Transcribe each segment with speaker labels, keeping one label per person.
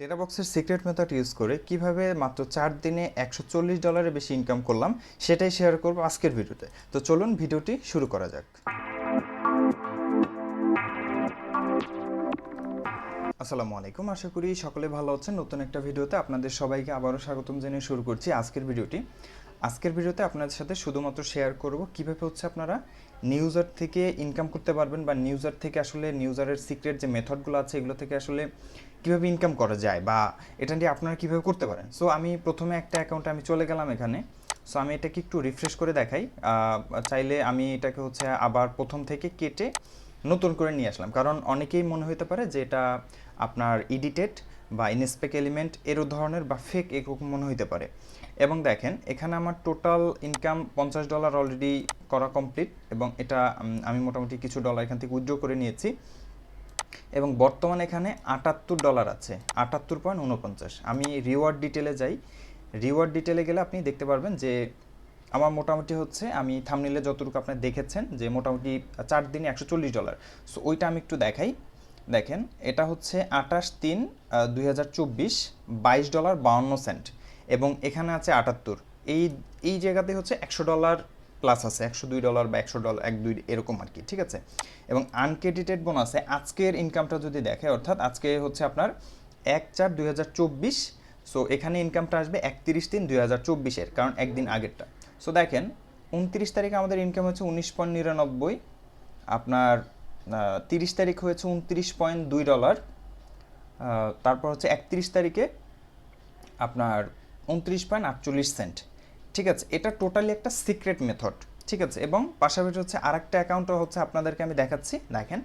Speaker 1: টেরাবক্সের secret method use করে কীভাবে মাত্র চার দিনে একশো চল্লিশ ডলারের বেশি ইনকাম করলাম, সেটাই শেয়ার করব আজকের ভিডিওতে। তো চলুন ভিডিওটি শুরু করা যাক। আসসালামু আলাইকুম, আশা করি সকলে ভালো আছেন। নতুন একটা ভিডিওতে আপনাদের সবাইকে আবারও স্বাগতম জানিয়ে শুরু করছি আজকের ভিডিওটি। আজকের ভিডিওতে আপনাদের সাথে শুধুমাত্র শেয়ার করব কীভাবে হচ্ছে আপনারা নিউজার থেকে ইনকাম করতে পারবেন বা নিউজার থেকে আসলে নিউজারের সিক্রেট যে মেথডগুলো আছে, এগুলো থেকে আসলে কীভাবে ইনকাম করা যায় বা এটা নিয়ে আপনারা কীভাবে করতে পারেন? সো আমি প্রথমে একটা অ্যাকাউন্টে আমি চলে গেলাম এখানে। সো আমি এটাকে একটু রিফ্রেশ করে দেখাই। চাইলে আমি এটাকে হচ্ছে আবার প্রথম থেকে কেটে নতুন করে নিয়ে আসলাম। কারণ অনেকেই মনে হতে পারে যে এটা আপনার এডিটেড বা ইনস্পেক এলিমেন্ট এর ধরনের বা ফেক এরকম মনে হতে পারে। এবং দেখেন, এখানে আমার টোটাল ইনকাম পঞ্চাশ ডলার অলরেডি করা কমপ্লিট এবং এটা আমি মোটামুটি কিছু ডলার এখান থেকে উইথড্র করে নিয়েছি। এবং বর্তমানে এখানে আটাত্তর ডলার আছে, আটাত্তর পয়েন্ট উনপঞ্চাশ আমি রিওয়ার্ড ডিটেলে যাই। রিওয়ার্ড ডিটেলে গেলে আপনি দেখতে পারবেন যে আমার মোটামুটি হচ্ছে, আমি থামনিলে যতটুকু আপনি দেখেছেন যে মোটামুটি চার দিনে একশো চল্লিশ ডলার সো ওইটা আমি একটু দেখাই। দেখেন, এটা হচ্ছে আঠাশ তিন দুই হাজার চব্বিশ, বাইশ ডলার বাউন্ন সেন্ট এবং এখানে আছে আটাত্তর। এই এই জায়গাতে হচ্ছে একশো ডলার প্লাস আছে, একশো দুই ডলার বা একশো ডলার এক দুই এরকম আর কি, ঠিক আছে? এবং আনক্রেডিটেড বোনাসে আজকের ইনকামটা যদি দেখে, অর্থাৎ আজকে হচ্ছে আপনার এক চার দুই হাজার চব্বিশ সো এখানে ইনকামটা আসবে একত্রিশ তিন দুই হাজার চব্বিশের কারণ একদিন আগেরটা। সো দেখেন, উনত্রিশ তারিখে আমাদের ইনকাম হচ্ছে উনিশ পয়েন্ট নিরানব্বই, আপনার তিরিশ তারিখ হয়েছে উনত্রিশ পয়েন্ট দুই ডলার তারপর হচ্ছে একত্রিশ তারিখে আপনার উনত্রিশ পয়েন্ট আটচল্লিশ সেন্ট ঠিক আছে, এটা টোটালি একটা সিক্রেট মেথড ঠিক আছে? এবং পাশাপাশি হচ্ছে আরেকটা অ্যাকাউন্টও হচ্ছে আপনাদেরকে আমি দেখাচ্ছি, দেখেন।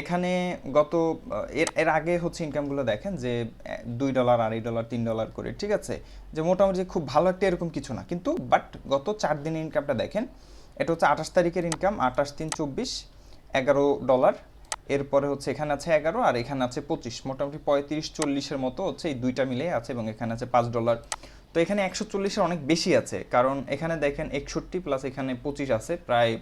Speaker 1: এখানে গত এর এর আগে হচ্ছে ইনকামগুলো দেখেন যে দুই ডলার আড়াই ডলার তিন ডলার করে, ঠিক আছে? যে মোটামুটি খুব ভালো একটা এরকম কিছু না। কিন্তু বাট গত চার দিনের ইনকামটা দেখেন, এটা হচ্ছে আঠাশ তারিখের ইনকাম আঠাশ তিন চব্বিশ, এগারো ডলার এরপরে হচ্ছে এখানে আছে এগারো, আর এখানে আছে পঁচিশ। মোটামুটি পঁয়ত্রিশ, চল্লিশের মতো হচ্ছে এই দুইটা মিলে আছে এবং এখানে আছে পাঁচ ডলার তো এখানে একশো চল্লিশের অনেক বেশি আছে। কারণ এখানে দেখেন একষট্টি প্লাস এখানে পঁচিশ আছে, প্রায়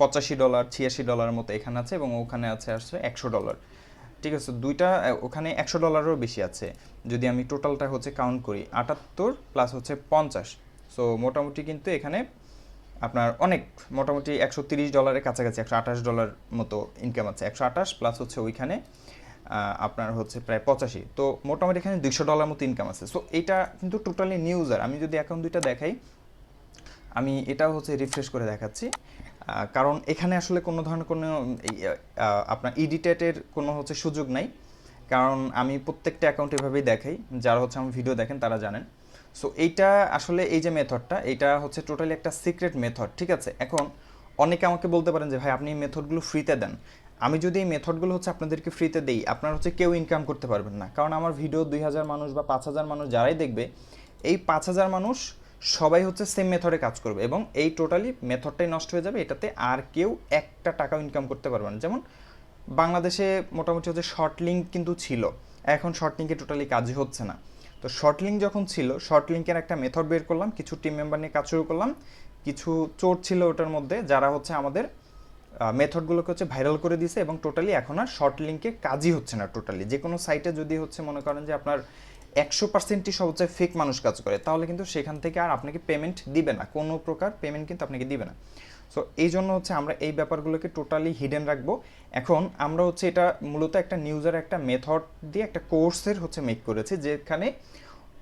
Speaker 1: পঁচাশি ডলার ছিয়াশি ডলার মতো এখানে আছে এবং ওখানে আছে আসছে একশো ডলার ঠিক আছে, দুইটা ওখানে একশো ডলারও বেশি আছে। যদি আমি টোটালটা হচ্ছে কাউন্ট করি, আটাত্তর প্লাস হচ্ছে পঞ্চাশ। সো মোটামুটি কিন্তু এখানে আপনার অনেক, মোটামুটি একশো তিরিশ ডলারের কাছাকাছি, একশো আঠাশ ডলার মতো ইনকাম আছে। একশো আঠাশ প্লাস হচ্ছে ওইখানে আপনার হচ্ছে প্রায় পঁচাশি। তো মোটামুটি এখানে দুইশো ডলার মতো ইনকাম আছে। সো এটা কিন্তু টোটালি নিউজার আমি যদি অ্যাকাউন্ট দুইটা দেখাই, আমি এটাও হচ্ছে রিফ্রেশ করে দেখাচ্ছি। কারণ এখানে আসলে কোনো ধরনের কোনো আপনার এডিটেটের কোনো হচ্ছে সুযোগ নাই। কারণ আমি প্রত্যেকটা অ্যাকাউন্ট এভাবেই দেখাই। যারা হচ্ছে আমার ভিডিও দেখেন, তারা জানেন। সো এইটা আসলে এই যে মেথডটা এটা হচ্ছে টোটালি একটা সিক্রেট মেথড ঠিক আছে? এখন অনেকে আমাকে বলতে পারেন যে, ভাই, আপনি মেথডগুলো ফ্রিতে দেন। আমি যদি এই মেথডগুলো হচ্ছে আপনাদেরকে ফ্রিতে দেই, আপনার হচ্ছে কেউ ইনকাম করতে পারবেন না। কারণ আমার ভিডিও দুই হাজার মানুষ বা পাঁচ হাজার মানুষ যারাই দেখবে, এই পাঁচ হাজার মানুষ সবাই হচ্ছে সেম মেথডে কাজ করবে এবং এই টোটালি মেথডটাই নষ্ট হয়ে যাবে। এটাতে আর কেউ একটা টাকাও ইনকাম করতে পারবে না। যেমন বাংলাদেশে মোটামুটি হচ্ছে শর্ট লিঙ্ক কিন্তু ছিল। এখন শর্ট লিঙ্কে টোটালি কাজই হচ্ছে না। তো শর্ট লিঙ্ক যখন ছিল শর্ট লিঙ্কের একটা মেথড বের করলাম, কিছু টিম মেম্বার নিয়ে কাজ শুরু করলাম, কিছু চোর ছিল ওটার মধ্যে, যারা হচ্ছে আমাদের মেথডগুলোকে হচ্ছে ভাইরাল করে দিয়েছে এবং টোটালি এখন আর শর্ট লিঙ্কে কাজই হচ্ছে না টোটালি। যে কোনো সাইটে যদি হচ্ছে মনে করেন যে আপনার একশো পার্সেন্টই সব হচ্ছে ফেক মানুষ কাজ করে, তাহলে কিন্তু সেখান থেকে আর আপনাকে পেমেন্ট দিবে না। কোনো প্রকার পেমেন্ট কিন্তু আপনাকে দিবে না। সো এই জন্য হচ্ছে আমরা এই ব্যাপারগুলোকে টোটালি হিডেন রাখব। এখন আমরা হচ্ছে এটা মূলত একটা নিউজার একটা মেথড দিয়ে একটা কোর্সের হচ্ছে মেক করেছি, যেখানে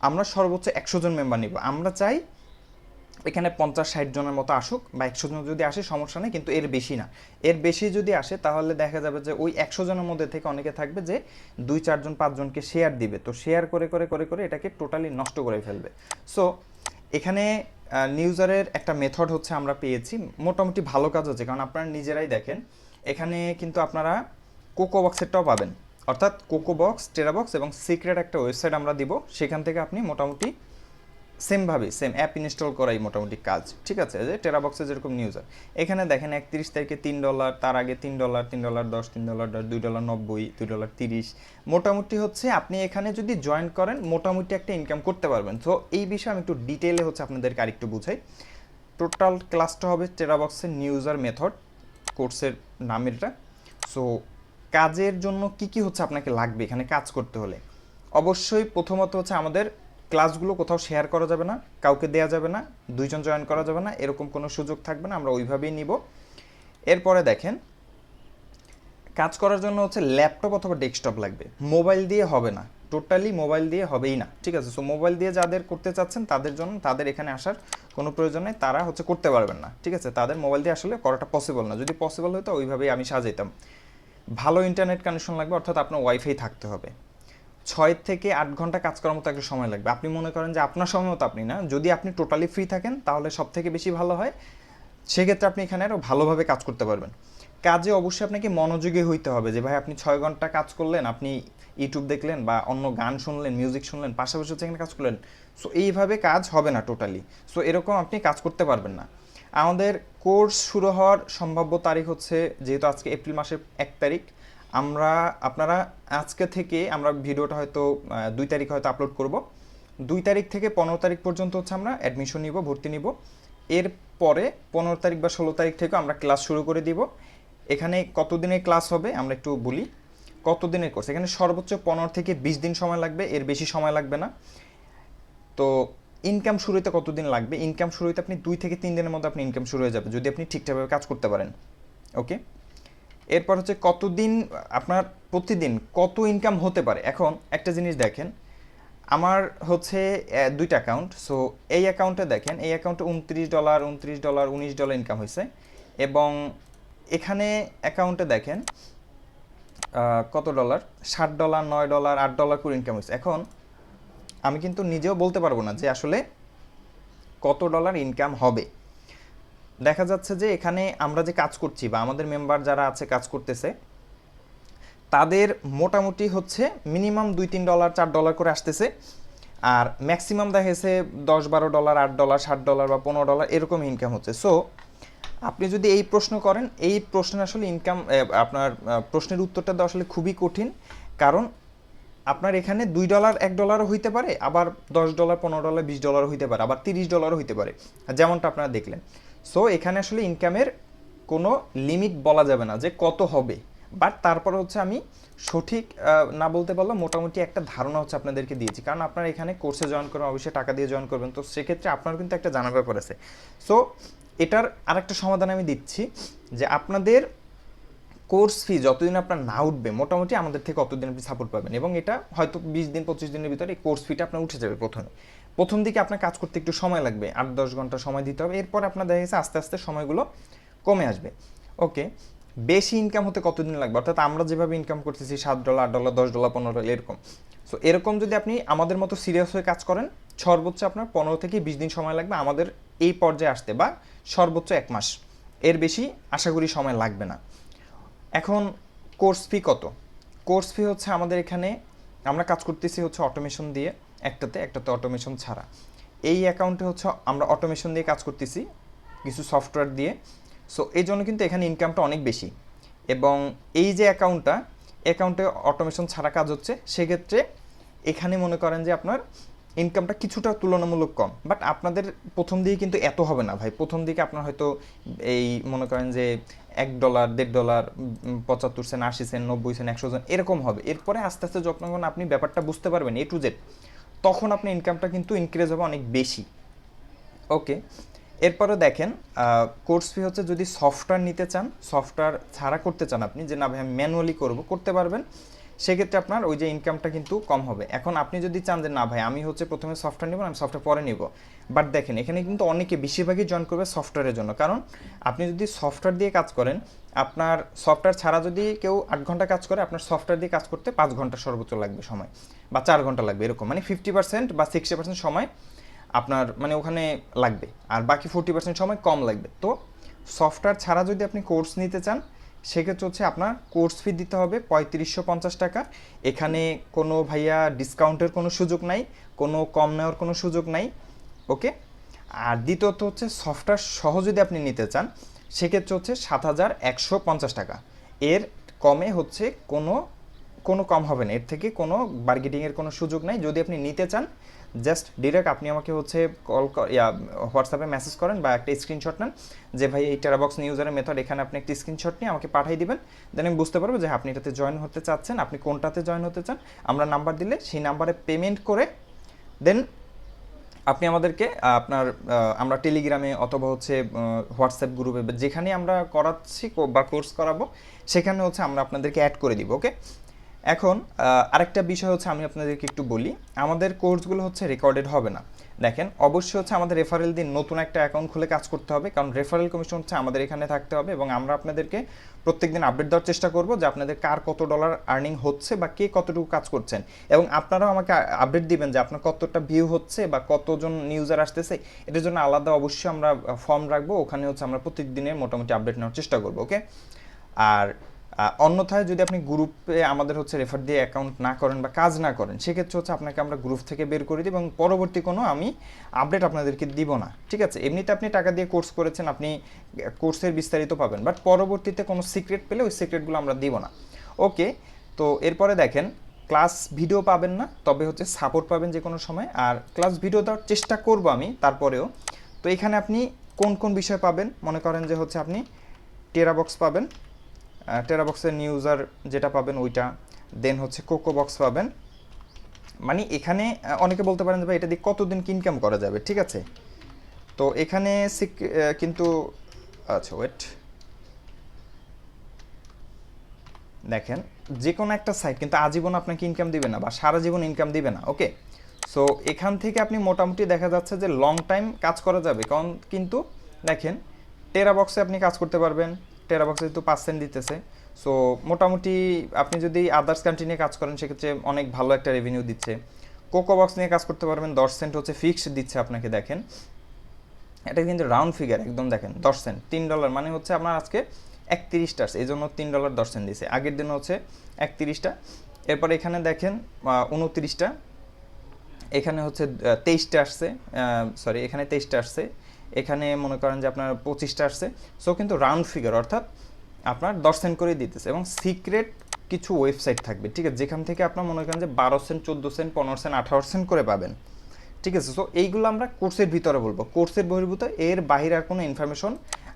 Speaker 1: আমরা সর্বোচ্চ একশো জন মেম্বার নিব। আমরা চাই এখানে পঞ্চাশ, ষাট জনের মতো আসুক বা একশো জন যদি আসে, সমস্যা নেই, কিন্তু এর বেশি না। এর বেশি যদি আসে, তাহলে দেখা যাবে যে ওই একশো জনের মধ্যে থেকে অনেকে থাকবে যে দুই চারজন পাঁচজনকে শেয়ার দিবে। তো শেয়ার করে করে করে করে এটাকে টোটালি নষ্ট করে ফেলবে। সো এখানে নিউজারের একটা মেথড হচ্ছে আমরা পেয়েছি। মোটামুটি ভালো কাজ হচ্ছে, কারণ আপনারা নিজেরাই দেখেন। এখানে কিন্তু আপনারা কোকো বক্সেরটাও পাবেন। অর্থাৎ কোকো বক্স টেরাবক্স এবং সিক্রেট একটা ওয়েবসাইট আমরা দিব। সেখান থেকে আপনি মোটামুটি সেমভাবে সেম অ্যাপ ইনস্টল করাই মোটামুটি কাজ, ঠিক আছে? যে টেরাবক্সে যেরকম নিউজার এখানে দেখেন একত্রিশ তারিখে তিন ডলার তার আগে তিন ডলার তিন ডলার দশ, তিন ডলার দশ, দুই ডলার নব্বই, দুই ডলার তিরিশ। মোটামুটি হচ্ছে আপনি এখানে যদি জয়েন করেন, মোটামুটি একটা ইনকাম করতে পারবেন। তো এই বিষয়ে আমি একটু ডিটেলে হচ্ছে আপনাদেরকে আরেকটু বুঝাই। টোটাল ক্লাসটা হবে টেরাবক্সের নিউজার মেথড কোর্সের নামেরটা সো কাজের জন্য কি কি হচ্ছে আপনাকে লাগবে এখানে কাজ করতে হলে? অবশ্যই প্রথমত হচ্ছে আমাদের ক্লাসগুলো কোথাও শেয়ার করা যাবে না, কাউকে দেয়া যাবে না, দুইজন জয়েন করা যাবে না, এরকম কোনো সুযোগ থাকবে না, আমরা ওইভাবেই নিব। এরপরে দেখেন, কাজ করার জন্য হচ্ছে ল্যাপটপ অথবা ডেস্কটপ লাগবে। মোবাইল দিয়ে হবে না, টোটালি মোবাইল দিয়ে হবেই না, ঠিক আছে? সো মোবাইল দিয়ে যাদের করতে চাচ্ছেন, তাদের জন্য, তাদের এখানে আসার কোনো প্রয়োজন নেই, তারা হচ্ছে করতে পারবেন না, ঠিক আছে? তাদের মোবাইল দিয়ে আসলে করাটা পসিবল না, যদি পসিবল হতো, ওইভাবেই আমি সাজাইতাম। ভালো ইন্টারনেট কানেকশন লাগবে, অর্থাৎ আপনার ওয়াইফাই থাকতে হবে। ছয় থেকে আট ঘণ্টা কাজ করার মতো একটা সময় লাগবে। আপনি মনে করেন যে আপনার সময় মতো আপনি না। যদি আপনি টোটালি ফ্রি থাকেন, তাহলে সব থেকে বেশি ভালো হয়। সেক্ষেত্রে আপনি এখানে আরও ভালোভাবে কাজ করতে পারবেন। কাজে অবশ্যই আপনাকে মনোযোগী হইতে হবে যে, ভাই, আপনি ছয় ঘণ্টা কাজ করলেন, আপনি ইউটিউব দেখলেন বা অন্য গান শুনলেন মিউজিক শুনলেন, পাশাপাশি হচ্ছে এখানে কাজ করলেন। সো এইভাবে কাজ হবে না টোটালি সো এরকম আপনি কাজ করতে পারবেন না। আমাদের কোর্স শুরু হওয়ার সম্ভাব্য তারিখ হচ্ছে, যেহেতু আজকে এপ্রিল মাসের এক তারিখ আমরা, আপনারা আজকে থেকে আমরা ভিডিওটা হয়তো দুই তারিখ হয়তো আপলোড করব। দুই তারিখ থেকে পনেরো তারিখ পর্যন্ত হচ্ছে আমরা অ্যাডমিশন নিব, ভর্তি নিব। এরপরে পনেরো তারিখ বা ষোলো তারিখ থেকে আমরা ক্লাস শুরু করে দিব। এখানে কতদিনের ক্লাস হবে আমরা একটু বলি। কতদিনের কোর্স এখানে সর্বোচ্চ পনেরো থেকে বিশ দিন সময় লাগবে, এর বেশি সময় লাগবে না। তো ইনকাম শুরুতে কতদিন লাগবে? ইনকাম শুরু শুরুতে আপনি দুই থেকে তিন দিনের মধ্যে আপনি ইনকাম শুরু হয়ে যাবে, যদি আপনি ঠিকঠাকভাবে কাজ করতে পারেন। ওকে এরপর হচ্ছে কতদিন, আপনার প্রতিদিন কত ইনকাম হতে পারে? এখন একটা জিনিস দেখেন, আমার হচ্ছে দুইটা অ্যাকাউন্ট সো এই অ্যাকাউন্টে দেখেন, এই অ্যাকাউন্টে উনত্রিশ ডলার উনত্রিশ ডলার উনিশ ডলার ইনকাম হয়েছে। এবং এখানে অ্যাকাউন্টে দেখেন কত ডলার ষাট ডলার নয় ডলার আট ডলার করে ইনকাম হয়েছে। এখন আমি কিন্তু নিজেও বলতে পারব না যে আসলে কত ডলার ইনকাম হবে। দেখা যাচ্ছে যে এখানে আমরা যে কাজ করছি বা আমাদের মেম্বার যারা আছে কাজ করতেছে, তাদের মোটামুটি হচ্ছে মিনিমাম দুই তিন ডলার, চার ডলার করে আসতেছে। আর ম্যাক্সিমাম দেখা গেছে দশ বারো ডলার, আট ডলার, ষাট ডলার বা পনেরো ডলার এরকম ইনকাম হচ্ছে। সো আপনি যদি এই প্রশ্ন করেন, এই প্রশ্নের আসলে ইনকাম আপনার প্রশ্নের উত্তরটা দেওয়া আসলে খুবই কঠিন। কারণ আপনার এখানে দুই ডলার, এক ডলারও হইতে পারে, আবার দশ ডলার, পনেরো ডলার, বিশ ডলারও হইতে পারে, আবার তিরিশ ডলারও হইতে পারে। যেমনটা আপনারা দেখলেন। সো এখানে আসলে ইনকামের কোনো লিমিট বলা যাবে না যে কত হবে। বাট তারপর হচ্ছে আমি সঠিক না বলতে পারলাম মোটামুটি একটা ধারণা হচ্ছে আপনাদেরকে দিয়েছি। কারণ আপনারা এখানে কোর্সে জয়েন করবেন, অবশ্যই টাকা দিয়ে জয়েন করবেন। তো সেক্ষেত্রে আপনার কিন্তু একটা জানার ব্যাপার আছে। সো এটার আরেকটা সমাধান আমি দিচ্ছি যে আপনাদের কোর্স ফি যতদিন আপনার না উঠবে, মোটামুটি আমাদের থেকে অতদিন আপনি সাপোর্ট পাবেন। এবং এটা হয়তো বিশ দিন, পঁচিশ দিনের ভিতরে এই কোর্স ফিটা আপনার উঠে যাবে প্রথমে। প্রথম দিকে আপনার কাজ করতে একটু সময় লাগবে, আট দশ ঘণ্টা সময় দিতে হবে। এরপর আপনার দেখা গেছে আস্তে আস্তে সময়গুলো কমে আসবে। ওকে, বেশি ইনকাম হতে কতদিন লাগবে? অর্থাৎ আমরা যেভাবে ইনকাম করতেছি, সাত ডলার, আট ডলার, দশ ডলার, পনেরো ডলার, এরকম। সো এরকম যদি আপনি আমাদের মতো সিরিয়াস হয়ে কাজ করেন, সর্বোচ্চ আপনার পনেরো থেকে বিশ দিন সময় লাগবে আমাদের এই পর্যায়ে আসতে বা সর্বোচ্চ এক মাস। এর বেশি আশা করি সময় লাগবে না। এখন কোর্স ফি কত? কোর্স ফি হচ্ছে আমাদের এখানে, আমরা কাজ করতেছি হচ্ছে অটোমেশন দিয়ে। একটাতে একটাতে অটোমেশন ছাড়া। এই অ্যাকাউন্টে হচ্ছে আমরা অটোমেশন দিয়ে কাজ করতেছি, কিছু সফটওয়্যার দিয়ে। সো এই জন্য কিন্তু এখানে ইনকামটা অনেক বেশি। এবং এই যে অ্যাকাউন্টটা অ্যাকাউন্টে অটোমেশন ছাড়া কাজ হচ্ছে, সেক্ষেত্রে এখানে মনে করেন যে আপনার ইনকামটা কিছুটা তুলনামূলক কম। বাট আপনাদের প্রথম দিকে কিন্তু এত হবে না ভাই। প্রথম দিকে আপনার হয়তো এই মনে করেন যে এক ডলার দেড় ডলার পঁচাত্তর সেন্ট আশি সেন্ট নব্বই সেন্ট একশো সেন্ট এরকম হবে। এরপরে আস্তে আস্তে যখন আপনি ব্যাপারটা বুঝতে পারবেন এ টু জেড তখন আপনার ইনকামটা কিন্তু ইনক্রিজ হবে অনেক বেশি। ওকে এরপরে দেখেন কোর্স ফি হচ্ছে যদি সফটওয়্যার নিতে চান সফটওয়্যার ছাড়া করতে চান আপনি, যে না ভাই আমি ম্যানুয়ালি করব, করতে পারবেন। সেক্ষেত্রে আপনার ওই যে ইনকামটা কিন্তু কম হবে। এখন আপনি যদি চান যে, না ভাই, আমি হচ্ছে প্রথমে সফটওয়্যার নেব আমি সফটওয়্যার পরে নিব। বাট দেখেন, এখানে কিন্তু অনেকে বেশিরভাগই জয়েন করবে সফটওয়্যারের জন্য। কারণ আপনি যদি সফটওয়্যার দিয়ে কাজ করেন, আপনার সফটওয়্যার ছাড়া যদি কেউ আট ঘণ্টা কাজ করে, আপনার সফটওয়্যার দিয়ে কাজ করতে পাঁচ ঘণ্টা সর্বোচ্চ লাগবে সময়, বা চার ঘণ্টা লাগবে, এরকম। মানে ফিফটি পার্সেন্ট বা সিক্সটি পার্সেন্ট সময় আপনার মানে ওখানে লাগবে। আর বাকি ফোরটি পার্সেন্ট সময় কম লাগবে। তো সফটওয়্যার ছাড়া যদি আপনি কোর্স নিতে চান সেক্ষেত্রে হচ্ছে আপনার কোর্স ফি দিতে হবে পঁয়ত্রিশশো পঞ্চাশ টাকা। এখানে কোনো ভাইয়া ডিসকাউন্টের কোনো সুযোগ নাই, কোনো কম নেওয়ার কোনো সুযোগ নাই ওকে আর দ্বিতীয়ত হচ্ছে সফটওয়্যার সহ যদি আপনি নিতে চান, সেক্ষেত্রে হচ্ছে সাত হাজার একশো পঞ্চাশ টাকা। এর কমে হচ্ছে কোনো কোনো কম হবে না। এর থেকে কোনো বার্গেটিংয়ের কোনো সুযোগ নাই। যদি আপনি নিতে চান জাস্ট ডিরেক্ট আপনি আমাকে হচ্ছে কল ইয়া হোয়াটসঅ্যাপে মেসেজ করেন বা একটা স্ক্রিনশট নেন যে, ভাই, এই টেরাবক্স নিউজারের মেথড এখানে আপনি একটা স্ক্রিনশট নিয়ে আমাকে পাঠিয়ে দিবেন। দেন আমি বুঝতে পারব যে আপনি এটাতে জয়েন হতে চাচ্ছেন, আপনি কোনটাতে জয়েন হতে চান। আমরা নাম্বার দিলে সেই নাম্বারে পেমেন্ট করে দেন আপনি আমাদেরকে, আপনার আমরা টেলিগ্রামে অথবা হচ্ছে হোয়াটসঅ্যাপ গ্রুপে যেখানে আমরা করাচ্ছি বা কোর্স করাবো, সেখানে হচ্ছে আমরা আপনাদেরকে অ্যাড করে দিব ওকে এখন আরেকটা বিষয় হচ্ছে আমি আপনাদেরকে একটু বলি। আমাদের কোর্সগুলো হচ্ছে রেকর্ডেড হবে না। দেখেন, অবশ্যই হচ্ছে আমাদের রেফারেল দিন নতুন একটা অ্যাকাউন্ট খুলে কাজ করতে হবে, কারণ রেফারেল কমিশন হচ্ছে আমাদের এখানে থাকতে হবে এবং আমরা আপনাদেরকে প্রত্যেক দিন আপডেট দেওয়ার চেষ্টা করব যে আপনাদের কার কত ডলার আর্নিং হচ্ছে বা কে কতটুকু কাজ করছেন। এবং আপনারাও আমাকে আপডেট দিবেন যে আপনার কতটা ভিউ হচ্ছে বা কতজন নিউজার আসতেছে। এটার জন্য আলাদা অবশ্যই আমরা ফর্ম রাখব। ওখানে হচ্ছে আমরা প্রত্যেক দিনের মোটামুটি আপডেট নেওয়ার চেষ্টা করব ওকে আর অন্যথায় যদি আপনি গ্রুপে আমাদের হচ্ছে রেফার দিয়ে অ্যাকাউন্ট না করেন বা কাজ না করেন, সেক্ষেত্রে হচ্ছে আপনাকে আমরা গ্রুপ থেকে বের করে দিই এবং পরবর্তী কোনো আমি আপডেট আপনাদেরকে দিব না। ঠিক আছে? এমনিতে আপনি টাকা দিয়ে কোর্স করেছেন, আপনি কোর্সের বিস্তারিত পাবেন বাট পরবর্তীতে কোনো সিক্রেট পেলে ওই সিক্রেটগুলো আমরা দিব না। ওকে তো এরপরে দেখেন ক্লাস ভিডিও পাবেন না, তবে হচ্ছে সাপোর্ট পাবেন যে কোনো সময়, আর ক্লাস ভিডিও দেওয়ার চেষ্টা করব আমি তারপরেও। তো এখানে আপনি কোন কোন বিষয় পাবেন? মনে করেন যে হচ্ছে আপনি টেরাবক্স পাবেন টেরাবক্সের নিউজার যেটা পাবেন ওইটা। দেন হচ্ছে কোকো বক্স পাবেন। মানে এখানে অনেকে বলতে পারেন যে ভাই, এটা দিয়ে কতদিন ইনকাম করা যাবে, ঠিক আছে? তো এখানে কিন্তু আচ্ছা ওয়েট দেখেন যে কোনো একটা সাইট কিন্তু আজীবন আপনাকে ইনকাম দিবে না বা সারা জীবন ইনকাম দিবে না ওকে সো এখান থেকে আপনি মোটামুটি দেখা যাচ্ছে যে লং টাইম কাজ করা যাবে। কারণ কিন্তু, দেখেন টেরাবক্সে আপনি কাজ করতে পারবেন। টেরাবক্সে যেহেতু পার্সেন্ট দিতেছে। সো মোটামুটি আপনি যদি আদার্স কান্ট্রি নিয়ে কাজ করেন, সেক্ষেত্রে অনেক ভালো একটা রেভিনিউ দিচ্ছে। কোকো বক্স নিয়ে কাজ করতে পারবেন, দশ সেন্ট হচ্ছে ফিক্সড দিচ্ছে আপনাকে, দেখেন। এটা কিন্তু রাউন্ড ফিগার একদম দেখেন, দশ সেন্ট তিন ডলার মানে হচ্ছে আপনার আজকে একত্রিশটা এই জন্য তিন ডলার দশ সেন্ট দিয়েছে আগের দিন হচ্ছে একত্রিশটা, এরপর এখানে দেখেন উনত্রিশটা, এখানে হচ্ছে তেইশটা আসছে সরি এখানে তেইশটা আসছে। এখানে মনে করেন যে আপনার পঁচিশটা আসছে। সো কিন্তু রাউন্ড ফিগার অর্থাৎ আপনার দশ সেন্ট করে দিতেছে এবং সিক্রেট কিছু ওয়েবসাইট থাকবে, ঠিক আছে? যেখান থেকে আপনার মনে করেন যে বারো সেন্ট চোদ্দ সেন্ট পনেরো সেন্ট আঠারো সেন্ট করে পাবেন, ঠিক আছে? সো এইগুলো আমরা কোর্সের ভিতরে বলব। কোর্সের বহির্ভূত, এর বাইরে আর কোনো ইনফরমেশন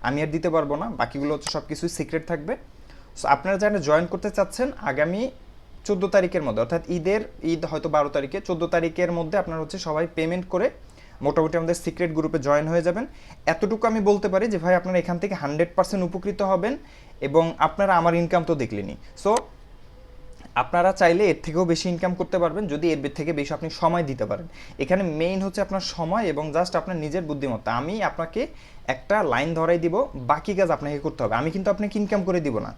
Speaker 1: আমি আর দিতে পারব না। বাকিগুলো হচ্ছে সব কিছুই সিক্রেট থাকবে। সো আপনারা যারা জয়েন করতে চাচ্ছেন, আগামী চোদ্দ তারিখের মধ্যে, অর্থাৎ ঈদের, ঈদ হয়তো বারো তারিখে, চোদ্দ তারিখের মধ্যে আপনারা হচ্ছে সবাই পেমেন্ট করে মোটামুটি আমাদের সিক্রেট গ্রুপে জয়েন হয়ে যাবেন। এতটুকু আমি বলতে পারি যে, ভাই, আপনারা এখান থেকে হান্ড্রেড পার্সেন্ট উপকৃত হবেন এবং আপনারা আমার ইনকাম তো দেখলেনি সো আপনারা চাইলে এর থেকেও বেশি ইনকাম করতে পারবেন, যদি এর থেকে বেশি আপনি সময় দিতে পারেন। এখানে মেইন হচ্ছে আপনার সময় এবং জাস্ট আপনার নিজের বুদ্ধিমত্তা। আমি আপনাকে একটা লাইন ধরাই দিব, বাকি কাজ আপনাকে করতে হবে। আমি কিন্তু আপনাকে ইনকাম করে দিব না।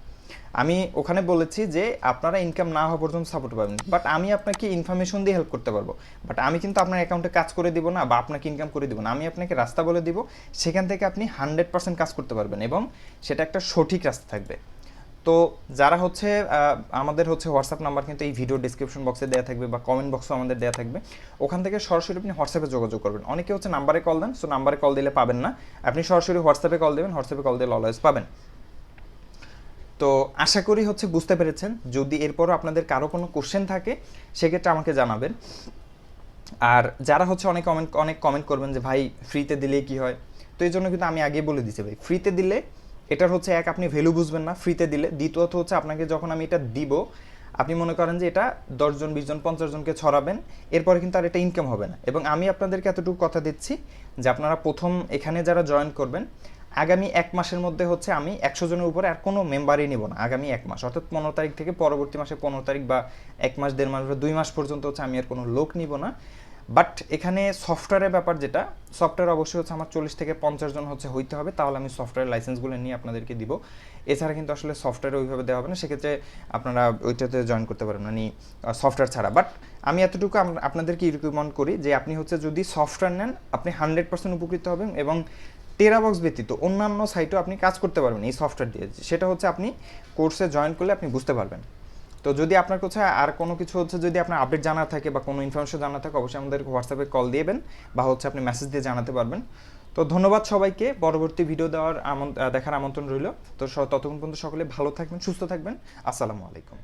Speaker 1: আমি ওখানে বলেছি যে আপনারা ইনকাম না হওয়া পর্যন্ত সাপোর্ট পাবেন। বাট আমি আপনাকে ইনফরমেশন দিয়ে হেল্প করতে পারব। বাট আমি কিন্তু আপনার অ্যাকাউন্টে কাজ করে দিব না বা আপনাকে ইনকাম করে দিব না। আমি আপনাকে রাস্তা বলে দিব, সেখান থেকে আপনি হান্ড্রেড পার্সেন্ট কাজ করতে পারবেন এবং সেটা একটা সঠিক রাস্তা থাকবে। তো যারা হচ্ছে আমাদের হচ্ছে হোয়াটসঅ্যাপ নাম্বার কিন্তু এই ভিডিও ডিসক্রিপশন বক্সে দেওয়া থাকবে বা কমেন্ট বক্সও আমাদের দেওয়া থাকবে। ওখান থেকে সরাসরি আপনি হোয়াটসঅ্যাপে যোগাযোগ করবেন। অনেকে হচ্ছে নাম্বারে কল দেন সো নাম্বারে কল দিলে পাবেন না। আপনি সরাসরি হোয়াটসঅ্যাপে কল দেবেন হোয়াটসঅ্যাপে কল দিলে অলওয়েজ পাবেন। তো আশা করি হচ্ছে বুঝতে পেরেছেন। যদি এরপরও আপনাদের কারও কোনো কোশ্চেন থাকে, সেক্ষেত্রে আমাকে জানাবেন। আর যারা হচ্ছে অনেক কমেন্ট অনেক কমেন্ট করবেন যে, ভাই ফ্রিতে দিলে কি হয়? তো এই জন্য কিন্তু আমি আগে বলে দিচ্ছি ভাই ফ্রিতে দিলে এটার হচ্ছে এক আপনি ভ্যালু বুঝবেন না ফ্রিতে দিলে। দ্বিতীয়ত হচ্ছে আপনাকে যখন আমি এটা দিব, আপনি মনে করেন যে এটা দশজন বিশজন পঞ্চাশ জনকে ছড়াবেন, এরপরে কিন্তু আর এটা ইনকাম হবে না। এবং আমি আপনাদেরকে এতটুকু কথা দিচ্ছি যে আপনারা প্রথম এখানে যারা জয়েন করবেন আগামী এক মাসের মধ্যে হচ্ছে আমি একশো জনের উপরে আর কোনো মেম্বারই নিব না, আগামী এক মাস। অর্থাৎ পনেরো তারিখ থেকে পরবর্তী মাসে পনেরো তারিখ বা এক মাস, দেড় মাস বা দুই মাস পর্যন্ত হচ্ছে আমি আর কোনো লোক নিব না। বাট এখানে সফটওয়্যারের ব্যাপার যেটা, সফটওয়্যার অবশ্যই হচ্ছে আমার চল্লিশ থেকে পঞ্চাশ জন হচ্ছে হইতে হবে, তাহলে আমি সফটওয়্যার লাইসেন্সগুলো নিয়ে আপনাদেরকে দিব। এছাড়া কিন্তু আসলে সফটওয়্যার ওইভাবে দেওয়া হবে না, সেক্ষেত্রে আপনারা ওইটাতে জয়েন করতে পারেন মানে সফটওয়্যার ছাড়া। বাট আমি এতটুকু আপনাদেরকে রিকমেন্ড করি যে আপনি হচ্ছে যদি সফটওয়্যার নেন, আপনি হান্ড্রেড পার্সেন্ট উপকৃত হবেন এবং টেরাবক্স ব্যতীত অন্যান্য সাইটেও আপনি কাজ করতে পারবেন এই সফটওয়্যার দিয়ে। সেটা হচ্ছে আপনি কোর্সে জয়েন করলে আপনি বুঝতে পারবেন। তো যদি আপনার কাছে আর কোনো কিছু হচ্ছে, যদি আপনার আপডেট জানা থাকে বা কোনো ইনফরমেশন জানা থাকে, অবশ্যই আমাদের হোয়াটসঅ্যাপে কল দিবেন বা হচ্ছে আপনি মেসেজ দিয়ে জানাতে পারবেন। তো ধন্যবাদ সবাইকে। পরবর্তী ভিডিও দেওয়ার দেখার আমন্ত্রণ রইল। তো ততক্ষণ পর্যন্ত সকলে ভালো থাকবেন, সুস্থ থাকবেন। আসসালামু আলাইকুম।